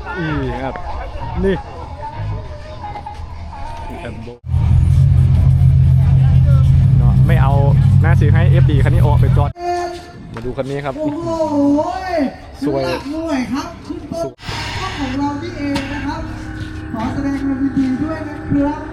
FE ครับ นี่แอมโบเนาะไม่เอาหน้าซื้อให้ FD คันนี้ออกไปจอด มาดูคันนี้ครับ โอ้โหสวยหลักหน่วยครับคุณโป๊กของเราที่เองนะครับ ขอแสดงความยินดีด้วยนะครับ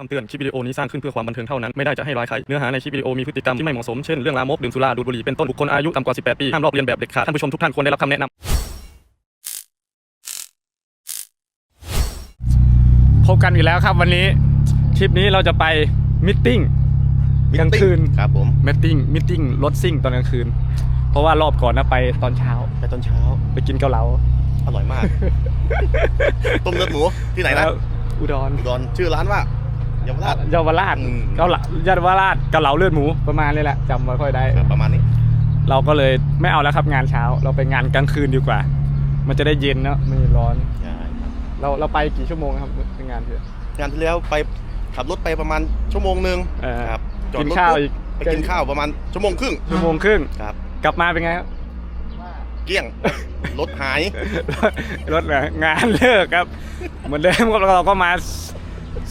คำเตือน คลิปวิดีโอนี้สร้างขึ้นเพื่อความบันเทิงเท่านั้น ไม่ได้จะให้ร้ายใคร เนื้อหาในคลิปวิดีโอมีพฤติกรรมที่ไม่เหมาะสม เช่น เรื่องลามก ดื่มสุรา ดูดบุหรี่ เป็นต้น บุคคลอายุต่ำกว่า 18 ปี ห้ามลอกเลียนแบบเด็ดขาด ท่านผู้ชมทุกท่านควรได้รับคำแนะนำ พบกันอีกแล้วครับวันนี้ คลิปนี้เราจะไปมิทติ้งกลางคืน ครับผม มิทติ้ง มิทติ้ง รถซิ่งตอนกลางคืน เพราะว่ารอบก่อนนะไปตอนเช้า ไปตอนเช้า ไปกินเกาเหลา อร่อยมาก ต้มเลือดหมูที่ไหนนะแล้วอุดร อุดร ชื่อร้านว่า เยาวราช เยาวราชอืม เกาเหลาเยาวราชเกาเหลาเลือดหมูประมาณนี้แหละจำไม่ค่อยได้ ครับประมาณนี้ เราก็เลยไม่เอาแล้วครับงานเช้า เราไปงานกลางคืนดีกว่า มันจะได้เย็นเนอะไม่ร้อน ใช่ครับเราเราไปกี่ชั่วโมงครับในงานเพื่อนงานที่แล้วไปขับรถไปประมาณชั่วโมงหนึ่งเออ ครับจอดกินรถข้าวปุ๊บอีกไปกินข้าวประมาณชั่วโมงครึ่งชั่วโมงครึ่งครับ กลับมาเป็นไงครับ เกลี้ยง รถหาย รถเหรองานเลิกครับ เหมือนเดิมครับเราก็มา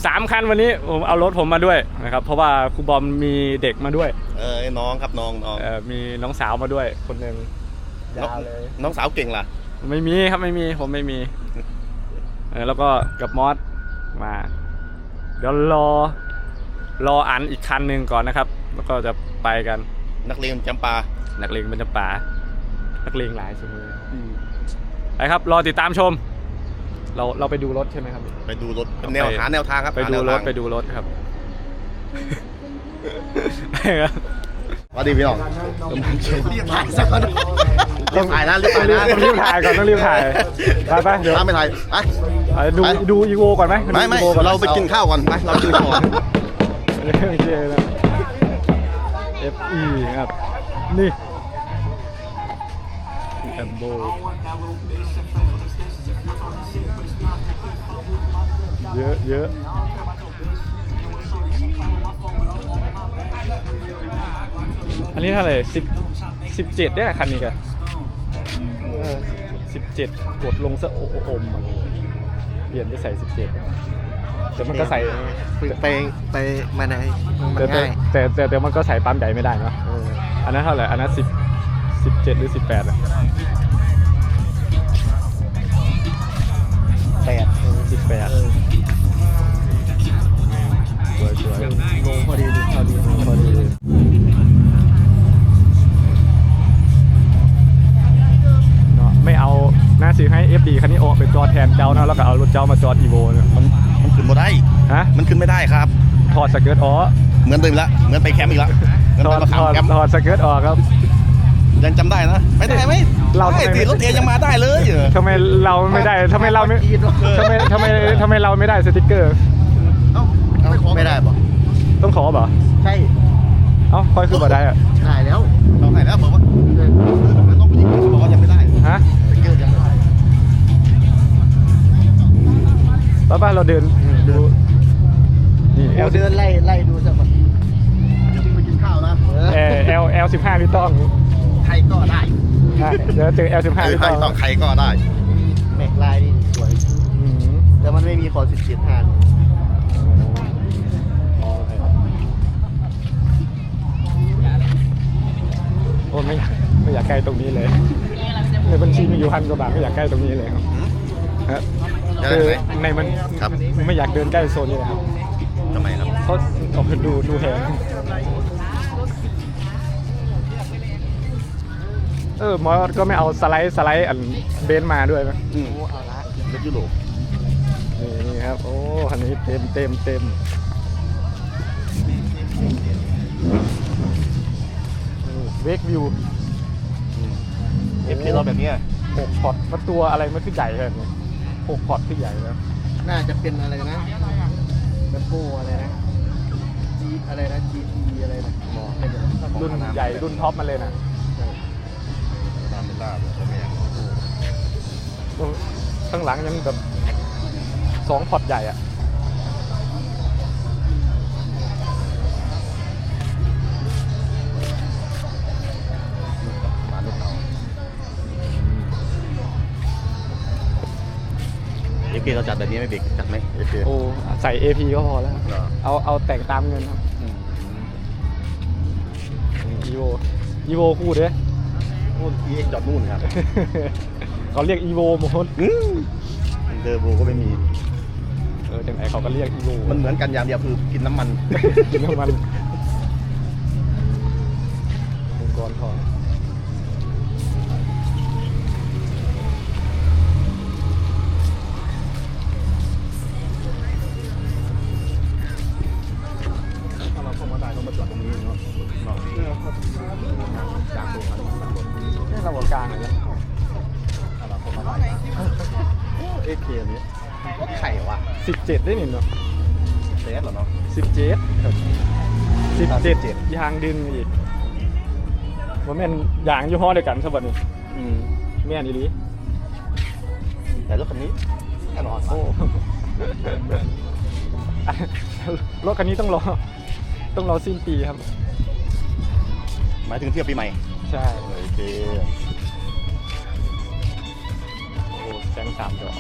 สามคันวันนี้ผมเอารถผมมาด้วยนะครับเพราะว่าครูบอมมีเด็กมาด้วยเออน้องครับน้องน้องเอ่อมีน้องสาวมาด้วย คนหนึ่งน้องยาวเลยน้องสาวเก่งล่ะ ไม่มีครับไม่มีผมไม่มีเออแล้วก็กับมอสมาเดี๋ยวรอรออันอีกคันหนึ่งก่อนนะครับ แล้วก็จะไปกันนักเรียนจำปา นักเลงบรรจป่านักเลงหลายเสมอไปครับรอติดตามชม เราเราไปดูรถใช่ไหมครับ ไปดูรถเป็นแนวไปหาแนวทางครับไปหาดูแนวรทาถงไปดูรถครับสวัสดีพี่น้องรีบถ่ายสักคนรีบถ่ายนะรีบต้อถ่างยรีบนะต้องรีบถ่ายก่อนต้องรีบถ่ายไปไปเดี๋ยวถ้าไม่ถ่ายไปไปดูไปดูอีโวก่อนไหมไม่ไม่ดูอีโวก่อนเราไปกินข้าวก่อนไปเรากินข้าวก่อนโอเคนะ FE ครับนี่แอมโบ เยอะเยอะอันนี้เท่าไหร่สิบสิบเจ็ดได้คันนี้กันสิบเจ็ดกดลงซะโอโออมอะเปลี่ยนไปใส่สิบเจ็ดแต่มันก็ใส่ไปไปมาไหนแต่แต่แต่แต่แต่มันก็ใส่ปั๊มใหญ่ไม่ได้เนอะอันนั้นเท่าไหร่อันนั้นสิบสิบเจ็ดหรือสิบแปดอะแปดสิบแปด จอดแทนเจ้านะแล้วก็เอารถเจ้ามาจอดอีโวเนี่ยมันมันขึ้นไม่ได้ ฮะมันขึ้นไม่ได้ครับ ถอดสเกิร์ตอ๋อเหมือนเดิมละเหมือนไปแคมป์อีกละเหมือนถไปอดมาถขามอดแคมป์ถอดสเกิร์ตออกครับ ยังจำได้นะไม่ได้ไหมเราได้ทำไมสิไม่รถเอยังมาได้เลยเออทำไมเราไม่ได้ทำไมเราไม่ทำไมทำไมทำไมเราไม่ได้สติกเกอร์ไม่ได้ปะต้องขอเปล่าใช่เอ้าค่อยคือบ่ได้อะได้แล้วเราไหนแล้วบอกว่ามันต้องไปยิงเขาบอกว่ายังไม่ได้ ฮะ ป้าป้าเราเดินดูนี่เอ L ลเดินไล่ไล่ดูสักคนจะไปกินข้าวนะเออ L L สิบห้าพี่ต้องใครก็ได้ได้เดี๋ยวเจอ L สิบห้าใครพี่ต้องต้องใครก็ได้แม็กลายนี่สวย อืมแต่มันไม่มีขอสิบเจ็ดทานโอ้ไม่ไม่อยากใกล้ตรงนี้เลยในบัญชีมีอยู่พันกว่าบาทไม่อยากใกล้ตรงนี้เลยครับฮะ จะคืได้อไหมในมันครับ ไม่อยากเดินใกล้โซนนี้เลยครับทำไมครับเขาออกไปดูดูแหงเออมอสก็ไม่เอาสไลด์สไลด์อันเบนซ์มาด้วยไหมอืมเอาละรถยุโรปนี่นี่ครับ โอ้คันนี้เต็มเต็มเต็มเวกวิวเอฟเคเราแบบเนี้ยหกพอร์ตมันตัวอะไรมันขึ้นใหญ่เลยเนี่ ยหกพอร์ตขึ้นใหญ่แล้ว น่าจะเป็นอะไรนะแบมโบอะไรนะจีอะไรนะจีทีอะไรนะรุ่นใหญ่รุ่นท็อปมาเลยนะตามเป็นลาบใช่ไหมต้องข้างหลังยังแบบสองพอร์ตใหญ่อะ เอฟเคเราจัดแบบนี้ไม่เบรกจัดไหมเอฟเคโอ้ใส่ AP ก็พอแล้วเหรอเอาเอาแต่งตามเงินครับอีโวอีโวคู่เด้ นู่นที่จอดนู่นครับเขาเรียกอีโวหมดอืมเดอร์โบก็ไม่มี เออจังไหนเขาก็เรียกอีโวมันเหมือนกันอย่างเดียวคือกินน้ำมันกินน้ำมัน สิบเจ็ด17ยางดึงอีกว่าแม่นยางยี่ห้อเดียวกันสบัดนี้อืมแม่นอีหลีแต่รถคันนี้แน่นอนโอ้รถคันนี้ต้องรอ ต้องรอสิ้นปีครับ หมายถึงเที่ยวปีใหม่ ใช่โอเคโอ้แจ้งสามดอก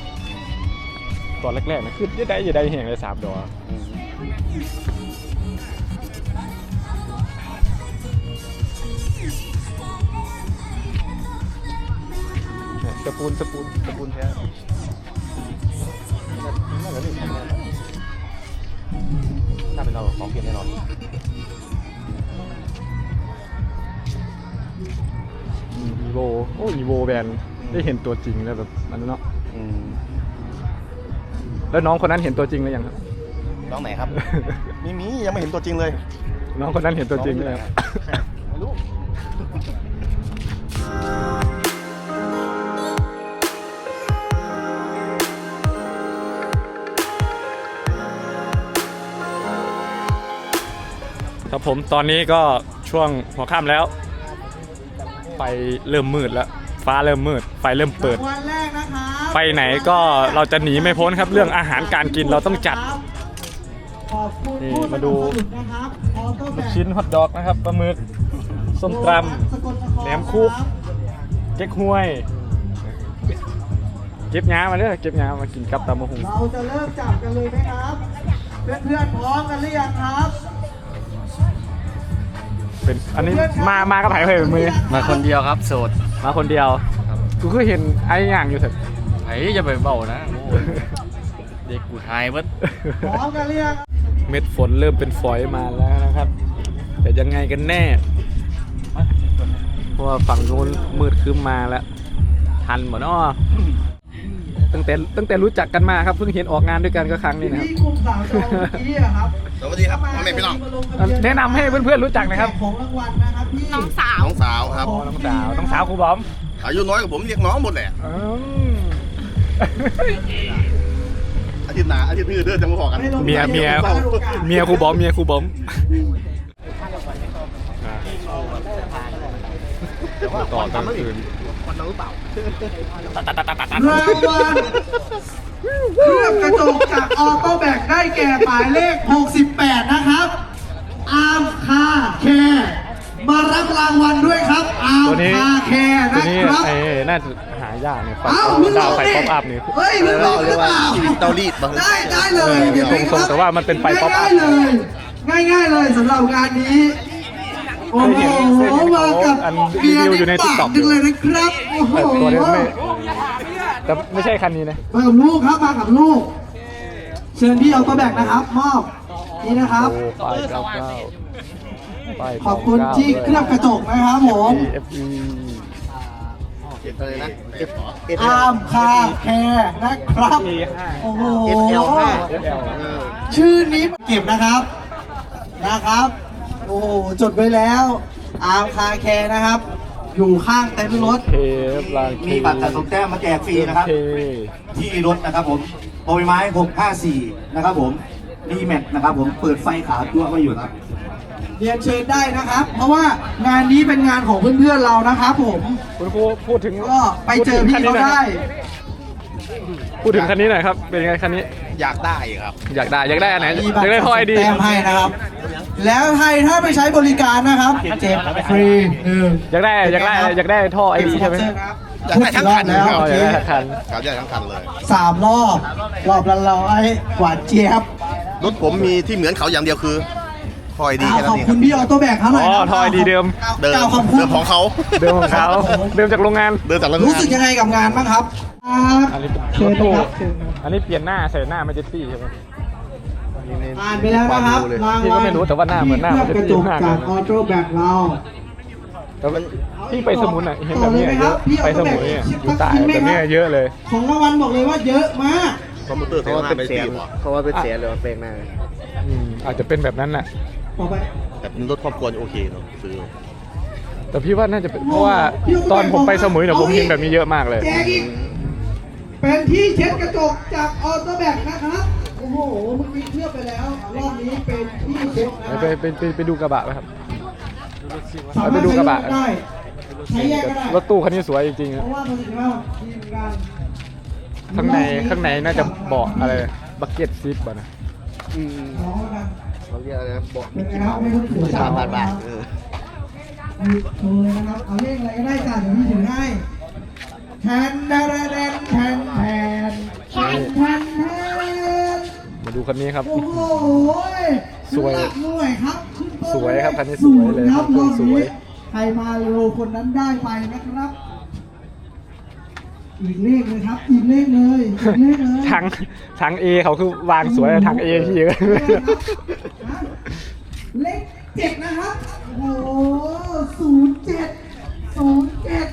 ตอนแรกๆนะคือจะได้จะได้แห่งเลยสามดอก อืมเนี่ยสปูนสปูนสปูนแท้น่าจะนี่แน่นอนน่าเป็นเราของเพียงแน่นอนอีโวโอ้อีโวแบนได้เห็นตัวจริงแล้วแบบอันนั้นเนาะอืมแล้วน้องคนนั้นเห็นตัวจริงหรือยังครับ น้องไหนครับ มีมียังไม่เห็นตัวจริงเลย น้องคนนั้นเห็นตัวจริงหรือยังไม่รู้ ครับผมตอนนี้ก็ช่วงหัวค่ำแล้ว ไฟเริ่มมืดแล้ว ฟ้าเริ่มมืด ไฟเริ่มเปิด วันแรกนะครับไปไหนก็เราจะหนีไม่พ้นครับ เรื่องอาหารการกินเราต้องจัด ขอบคุณนี่ผู้มาดูสนับสนุนนะครับออโต้แบลูกกชิ้นฮอทดอกนะครับปลาหมึกส้มตสกลนครแหนมคุกรับำเก๊กฮวย เก็บง้ามาเด้อเก็บง้ามากินกับตำมะฮุงเราจะเริ่มจับกันเลยไหมครับ เพื่อนๆพร้อมกันหรือยังครับ เป็นอันนี้มามากับไผ่เผยมือ มาคนเดียวครับโสด มาคนเดียวกูก็เห็นไอ้อย่างอยู่เถอะไอ้จะไปเบานะโอ้ยเด็กกูทายเบิดพร้อมกันหรือยังเม็ดฝนเริ่มเป็นฝอยมาแล้วนะครับ แต่ยังไงกันแน่ เพราะว่าฝั่งนู้นมืดคืมมาแล้ว ทันหมดเนาะ ตั้งแต่ตั้งแต่รู้จักกันมาครับเพิ่งเห็นออกงานด้วยกันก็ครั้งนี้นะครับ ที่กลุ่มสาวจองเมื่อกี้อะครับสวัสดีครับพ่อแม่พี่น้องแนะนำให้เพื่อนๆรู้จักหนะครับของรางวัลนะครับที่น้องสาว น้องสาวครับอ๋อน้องสาวน้องสาวครูบอมอายุน้อยกว่าผมเรียกน้องหมดแหละอืมอาทิตย์หน้าอาทิตย์นี้เดือนจะมาพอกันเมียเมียเมียครูบอมเมียครูบอมต่อตอนคืน วันนั้นหรือเปล่ารางวัลเครื่องกระจกจากออโต้แบกได้แก่หมายเลข 68 นะครับ อาร์มคาแคร์มารับรางวัลด้วยครับ อาร์มคาแคร์ตัวนะนี้ครับ ไอ้น่าจะหายากเนี่ยไฟเอ้ามึงลดาวองไฟดิป๊อปอัพนี่ เฮ้ยมึงลองหรือเปล่าชีวิตเตารีดบ้าง ได้ได้เลยเออเดี๋ยวตรงๆแต่ว่ามันเป็นไฟป๊อปอัง่าพยๆเลย ง่ายๆเลยสำหรับงานนี้ โอ้โหมากับอันรีวิวอยู่ในเบี TikTok ร์จังเลยนะครับโอ้โหแต่ตัวนี้ไม่แต่ไม่ใช่คันนี้นะมากับลูกครับมากับลูก เชิญพี่เอาตัวแบกนะครับ มอบนี่นะครับโอ้ป้ายเก้าเก้าป้ายขอบคุณที่เคลือบกระจกนะครับผมเอฟอีเก็บอะไรนะเอฟอาร์มคาแคร์นะครับเอห้าโอ้โห FL ห้าเอฟเอลชื่อนี้เก็บนะครับ นะครับ โอ้โหจดไว้แล้วอาร์มคาแคร์นะครับ อยู่ข้างเต็นท์รถ เคฟลานมีบัตรสะสมแต้มมาแจกฟรีนะครับ เคที่รถนะครับผมโปรยไม้ 654 นะครับผมรีแมทนะครับผมเปิดไฟขาวจั่วไว้อยู่ครับ เรียนเชิญได้นะครับ เพราะว่างานนี้เป็นงานของเพื่อนๆเรานะครับผม คุณครูพูดถึงก็ไปเจอพี่เขาได้พพูดถึงคันนี้หน่อยครับ เป็นยังไงคันนี้ อยากได้ครับ อยากได้อยากได้อันไหนมีอบัตยากรได้ท่อไอดี แต้มให้นะครับ แล้วใครถ้าไปใช้บริการนะครับเจ็บฟรีหนึ่งอยากได้อยากได้อยากได้ท่อไอดีใช่ไหม อยากได้ทั้งคันแล้วอ๋อโออเคยากได้คัน ครับอยากได้ทั้งคันเลย สามรอบ รอบละร้อยกว่าเจี๊ยบรถผมมีที่เหมือนเขาอย่างเดียวคือคอยดีเอาแค่นั้ขอนบเองคคุรับณพี่ออโต้แบกเขาหน่อยอ๋อนะท่อไอดีเดิม เดิมกล่าวขอบคุณเดิมของเขา เดิมของเขาเดิมจากโรงงาน เดิมจากโรงงานรู้สึกยังไงกับงานบ้างครับครับ อันนี้เป็นเชิญรถตู้นะครับเชิญครับ อันนี้เปลี่ยนหน้าใส่หน้ามาเจตตี้ใช่ไหมอ่านไปแล้วนะครับรางพี่วัก็ลไม่รู้แต่ว่าหน้าเหมือนหน้าที่เคลือบกระจกมันจะจากดีมากเลยนะออโต้แบกเราแต่ว่าพี่ไปสมุนอะเห็นแบบนี้เยอะไปสมุนเนี่ยอยู่ใต้แบบนี้เยอะเลย ของรางวัลบอกเลยว่าเยอะมาก คอมพิวเตอร์เพราะว่าเสียเป็นไปแสสี่นหัวเพราะว่าเป็นแสนหรือว่าแปลงหน้าอืมอาจจะเป็นแบบนั้นแหละ ต่อไปแต่เป็นรถครอบครัวโอเคเนาะซื้อแต่พี่ว่าน่าจะเป็นเพราะว่าตอนผมไปสมุยเนี่ยผมเห็นแบบนี้เยอะมากเลย แจกอีก เป็นที่เช็ดกระจกจากออโต้แบกนะครับ โอ้โหเมื่อกี้เคลือบไปแล้ว รอบนี้เป็นที่เช็ดนะไปไปไปไปดูกระบะไหมครับ สามารถไปดูกระบะได้ใช้แยกก็ได้ รถตู้คันนี้สวยจริงๆเพอะราะว่าประสิทธิภาพทีมงานข้างในข้างในน่าจะเบาะอะไรบักเก็ตซิปบ่ะนะ อืมน้องแล้วกันเขาเรียกอะไรนะบอกเป็นไงครับไม่ต้องถือสามพันบาทเออโชว์เลยนะครับ เอาเลขอะไรก็ได้จ้ะเดี๋ยวพี่ถือให้แทนแทนแทนแทนแทนแท นแทนแทนมาดูคันนี้ครับ โอ้โหสวยหลักหน่วยครับขึ้นเพิ่มสวยครับคันนี้สวยเลยครับเครรื่อองบสวยนี้ใครมาเร็วคนนั้นได้ไปนะครับ อีกเลขเลยครับ อีกเลขเลยอีกเลขเลยทั้งทั้งเอเขาคือวางสวยทั้งเอพี่เยอะเลขเจ็ดนะครับ โอ้โหศูนย์เจ็ดศูนย์เจ็ด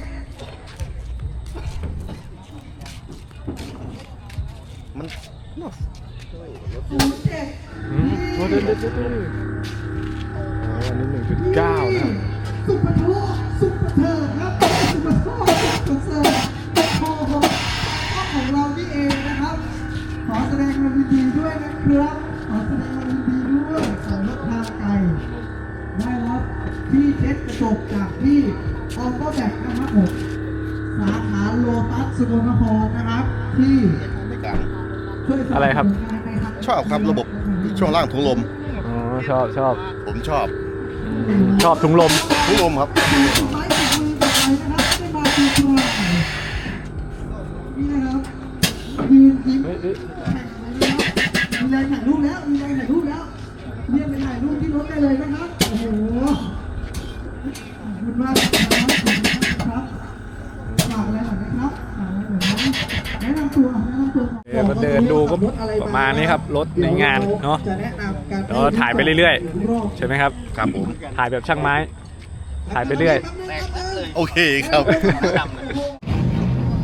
นี่ยดูดูอันนี้หนึ่งจุดเก้านะซุปเปอร์โทซุปเปอร์เธอครับซุปเปอร์โทซุปเปอร์เธอโอ้โหก็ของเรานี่เองนะครับ ขอแสดงความยินดีด้วยนะครับ ขอแสดงความยินดีด้วยสำหรับทางไกลได้รับที่เช็ดกระจกจากที่ออโต้แบกนะครับผมสาขาโลตัสสกลนครนะครับ ที่ในการช่วยสนับสนุนอะไรครับ งานในทาง ชอบครับระบบ ช่วงล่างถุงลม อ๋อชอบชอบผมชอบชอบถุงลม ถุงลมครับไม้ติดมือต่อไปนะครับไม่มาตัวตัวนี่นะครับยืนยิ้มเฮ้ยเฮ้ยมีแรงถ่ายรูปแล้ว มีแรงถ่ายรูปแล้วเรียกไปถ่ายรูปที่รถได้เลยนะครับ โอ้โหขอบคุณมาก เออมาเดินดูก็ประมาณนี้ครับรถในงานเนาะจะแนะนำการเดี๋ยวถ่ายไปเรื่อยๆใช่ไหมครับครับผมถ่ายแบบช่างไม้ ถ่ายไปเรื่อย โอเคครับ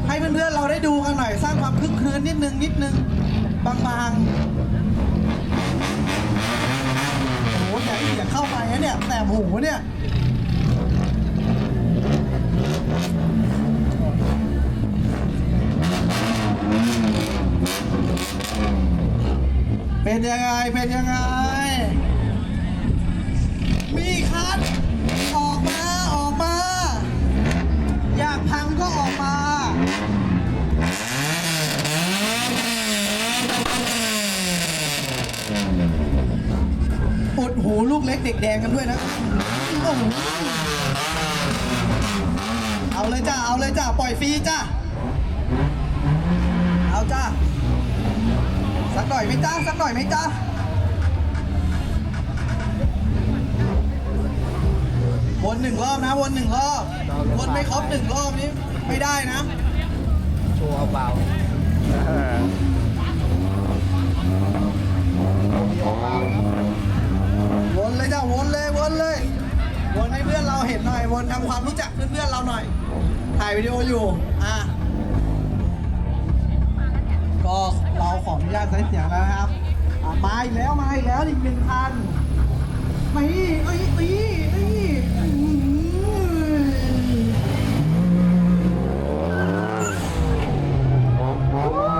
ให้เพื่อนๆเราได้ดูกันหน่อยสร้างความคึกคืนนิดนึงนิดนึงบางๆโอ้โหอย่าอย่าเข้าไปนะเนี่ยแต่หูเนี่ย เป็นยังไง เป็นยังไง มีคัดออกมา ออกมา อยากพังก็ออกมาอุดหูลูกเล็กเด็กแดงกันด้วยนะโอ้โหเอาเลยจ้า เอาเลยจ้า ปล่อยฟรีจ้า เอาจ้า สักหน่อยไหมจ้าสักหน่อยไหมจ้าวนหนึ่งรอบนะวนหนึ่งรอบวนไม่ครบหนึ่งรอบนี้ไม่ได้นะโชว์เอาเบาวนเลยจ้าวนเลยวนเลยวนให้เพื่อนเราเห็นหน่อยวนทำความรู้จักเพื่อนๆเราหน่อย ถ่ายวิดีโออยู่ อะ ก็เราขออนุญาตใช้เสียงแล้วนะครับอะมาอีกแล้วมาอีกแล้วอีกหนึ่งคันไม่เอ้ยนี่นี่อื้อ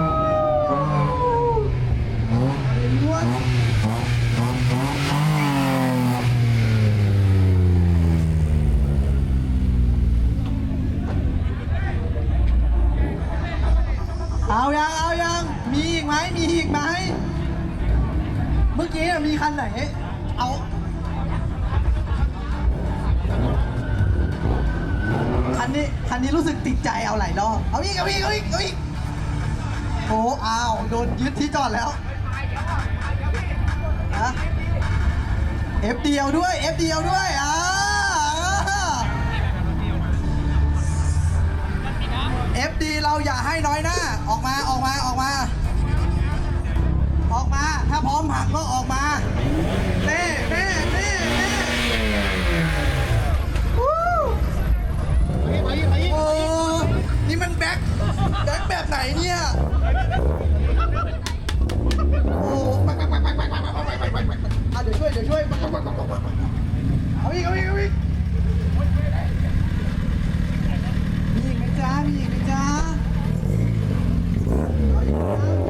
เมื่อกี้มีคันไหน เอาคันนี้คันนี้รู้สึกติดใจเอาหลายรอบเอาอีกเอาอีกเอาอีกเอาอีกโอ้อ้าวโดนยึดที่จอดแล้วนะเอฟเดียวด้วยเอฟเดียวด้วยอ่าเอฟดีเราอย่าให้น้อยหน้าออกมาออกมาออกมา ออกมา ถ้าพร้อมหักก็ออกมาเน่เน่เน่เน่วู้โอ้นี่มันแบ็คแบ็คแบบไหนเนี่ยโอ้ปักปักปักปักปักปักปักปักปักปักปักอะเดี๋ยวช่วยเดี๋ยวช่วยปักปักปักปักปักปักเอาอีกเอาอีกเอาอีกมีอีกไหมจ๊ะมีอีกไหมจ๊ะเอาอีกไหมจ๊ะ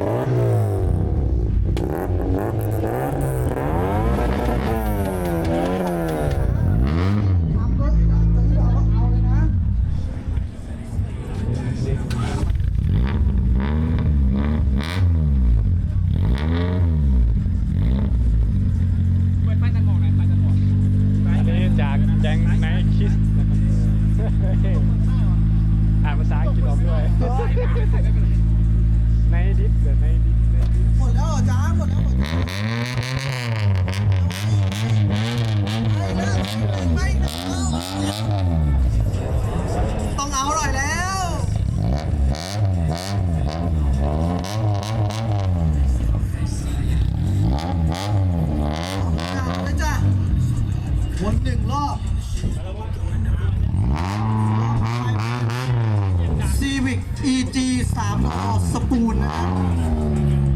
3ล้อสปูนนะครับ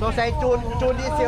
สงสัยจูนจูนดีเซล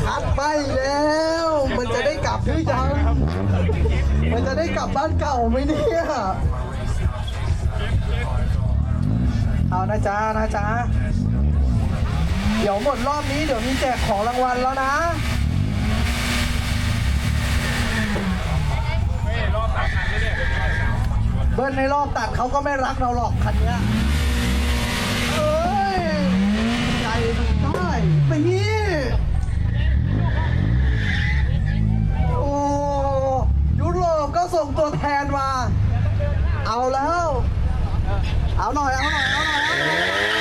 คัดไปแล้ว มันจะได้กลับหรือยัง มันจะได้กลับบ้านเก่าไหมเนี่ย เอานะจ๊ะนะจ๊ะ เดี๋ยวหมดรอบนี้เดี๋ยวมีแจกของรางวัลแล้วนะเบิ้ลในรอบตัดเขาก็ไม่รักเราหรอกคันเนี้ยเอ้ย นี่โอ้ยุโรปก็ส่งตัวแทนมา เอาแล้ว เอาหน่อย เอาหน่อย เอาหน่อย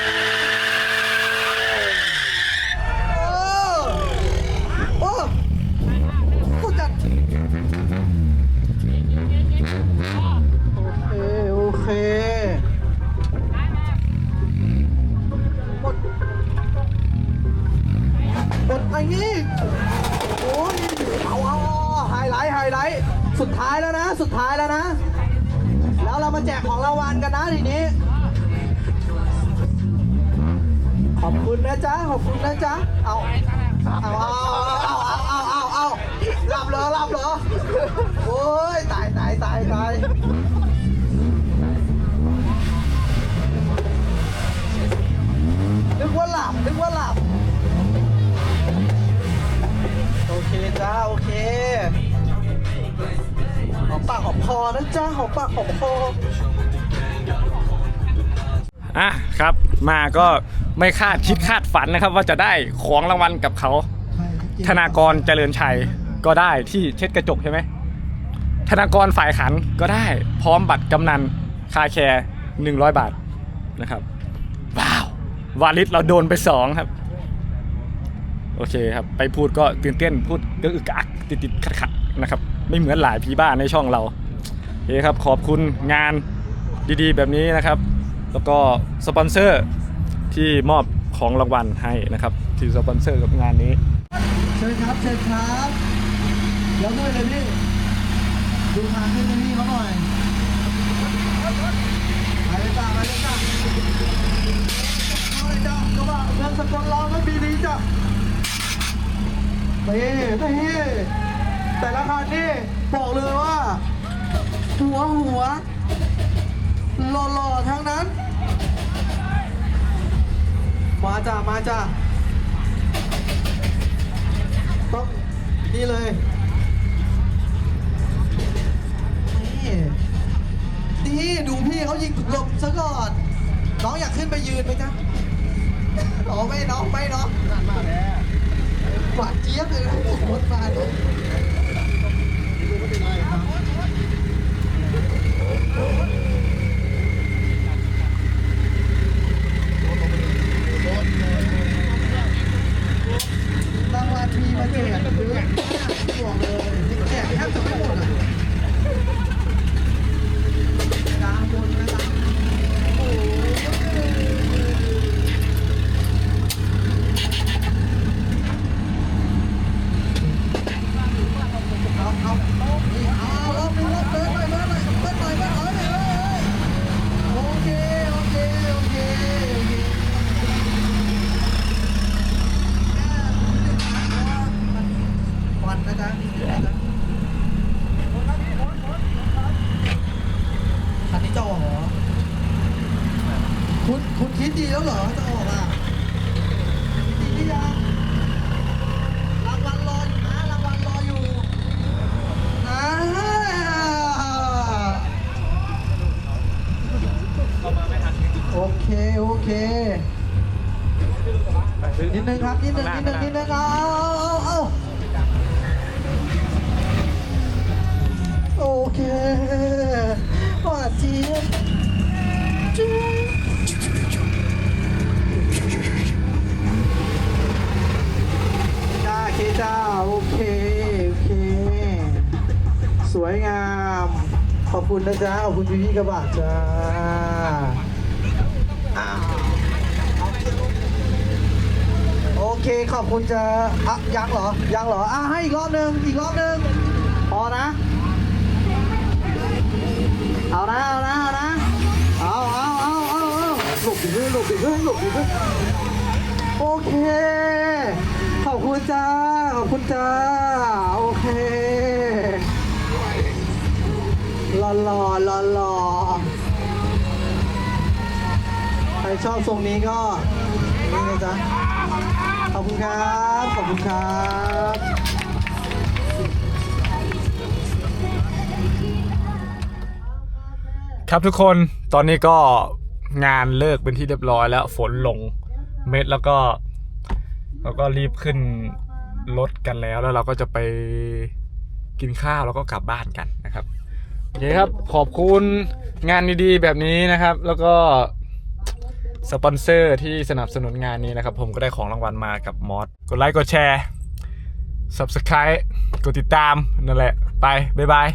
จ๊ะหอมปากหอมคออะครับ มาก็ไม่คาดคิดคาดฝันนะครับ ว่าจะได้ของรางวัลกับเขา ธนากรเจริญชัยก็ได้ที่เช็ดกระจกใช่ไหมธนากรฝ่ายขันก็ได้พร้อมบัตรกำนันคาแคร์100บาทนะครับ ว้าว วาลิสเราโดนไปสองครับ โอเคครับ ไปพูดก็ตื่นเต้นพูดก็อึกอักติดติดขัดขัดๆนะครับ ไม่เหมือนหลายพีบ้านในช่องเราโอ เคครับขอบคุณงานดีๆ แบบนี้นะครับ แล้วก็สปอนเซอร์ที่มอบของรางวัลให้นะครับที่สปอนเซอร์กับงานนี้ เชิญครับเชิญครับยกมือเลยพี่ดูทางขึ้นพี่เขาหน่อยไปเลยจ้าไปเลยจ้าเอาเลยจ้ากระบะเมืองสกลร้องก็ปีนี้จ้ะเฮ้เฮ้แต่ละคันนี่บอกเลยว่า หัวหัวหล่อๆทั้งนั้น มาจ้ามาจ้าต้องนี่เลยนี่นี่ดูพี่เขายิงหลบซะก่อนน้องอยากขึ้นไปยืนไหมจ๊ะอ๋อไม่น้องไม่น้องหวานเจี๊ยบเลยนะรถมาเลยรางวัลมีมาแจกเยอะมากบอกเลยแจกแทบจะไม่หมดอะดาวบนนะครับโอ้โหเอาเอานี่เอารอบนึงรอบเดินหน่อยเดินหน่อยเดินหน่อยเดินหน่อยเดินหน่อยโอเคโอเคโอเคโอเค วันนะจ๊ะ คันนี้จะออกเหรอ คุณคุณคิดดีแล้วเหรอจะออกอะดีหรือยังรางวัลรออยู่นะรางวัลรออยู่อ่าโอเค โอเคนิดนึงครับนิดนึงนิดนึงนิดนึงเอา เอาเอาโอเคหวาเจี๊ยบจุ๊จ้าเคจ้าโอเค โอเค สวยงาม ขอบคุณนะจ๊ะ ขอบคุณพี่พี่ๆกระบะจ้าโอเคขอบคุณจ้าอะยังเหรอ ยังเหรออะให้อีกรอบหนึ่งอีกรอบหนึ่งพอนะ เอานะเอานะเอานะเอาเอาเอาเอาเอาหลบดิเพื่อนหลบดิเพื่อนหลบดิเพื่อนโอเค ขอบคุณจ้า ขอบคุณจ้า โอเคหล่อหล่อหล่อหล่อใครชอบทรงนี้ก็นี่นะจ๊ะขอบคุณครับ ขอบคุณครับ ครับทุกคนตอนนี้ก็งานเลิกเป็นที่เรียบร้อยแล้วฝนลงเม็ดแล้วก็เราก็รีบขึ้นรถกันแล้วแล้วเราก็จะไปกินข้าวแล้วก็กลับบ้านกันนะครับโอเคครับขอบคุณงานดีๆแบบนี้นะครับ แล้วก็สปอนเซอร์ที่สนับสนุนงานนี้นะครับ ผมก็ได้ของรางวัลมากับมอสกดไลค์กดแชร์ Subscribe กดติดตามนั่นแหละ ไป บ๊ายบาย